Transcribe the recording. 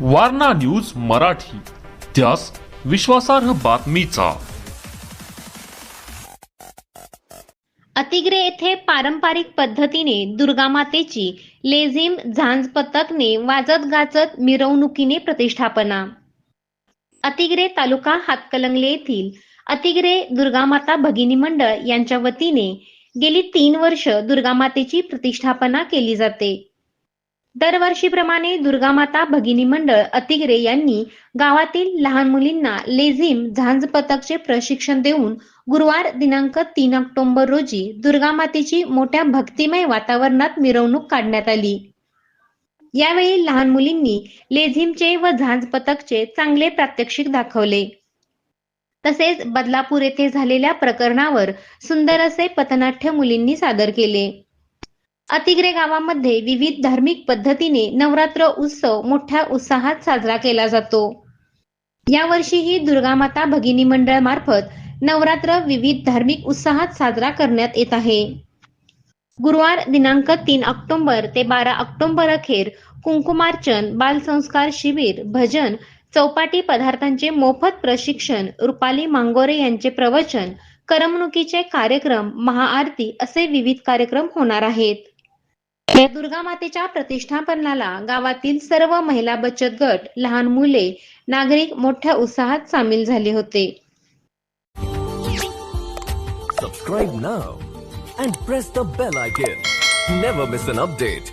Warna news Marathi. त्यास विश्वासार्ह बातमीचा. अतिग्रे येथे पारंपरिक पद्धतीने दुर्गामातेची लेझिम झांज पथकने वाजत गाजत मिरवणुकीने प्रतिष्ठापना. अतिग्रे तालुका हातकलंगले येथील अतिग्रे दुर्गामाता भगिनी मंडळ यांच्या वतीने गेली तीन वर्ष दुर्गामातेची प्रतिष्ठापना केली जाते. दरवर्षीप्रमाणे दुर्गामाता भगिनी मंडळ अतिग्रे यांनी गावातील लहान मुलींना लेझिम झांज पथकचे प्रशिक्षण देऊन गुरुवार दिनांक तीन ऑक्टोबर रोजी दुर्गामातेची मोठ्या भक्तिमय वातावरणात मिरवणूक काढण्यात आली. यावेळी लहान मुलींनी लेझिमचे व झांज पथकचे चांगले प्रात्यक्षिक दाखवले. तसेच बदलापूर येथे झालेल्या प्रकरणावर सुंदर असे पथनाट्य मुलींनी सादर केले. अतिग्रे गावामध्ये विविध धार्मिक पद्धतीने नवरात्र उत्सव मोठ्या उत्साहात साजरा केला जातो. यावर्षीही दुर्गामाता भगिनी मंडळ मार्फत नवरात्र विविध धार्मिक उत्साहात साजरा करण्यात येत आहे. गुरुवार दिनांक तीन ऑक्टोबर ते बारा ऑक्टोबर अखेर कुंकुमार्चन बालसंस्कार शिबिर भजन चौपाटी पदार्थांचे मोफत प्रशिक्षण रुपाली मांगोरे यांचे प्रवचन करमणुकीचे कार्यक्रम महाआरती असे विविध कार्यक्रम होणार आहेत. या दुर्गा मातेच्या प्रतिष्ठापनाला गावातील सर्व महिला बचत गट लहान मुले नागरिक मोठ्या उत्साहात सामील झाले होते. Subscribe now and press the bell icon never miss an update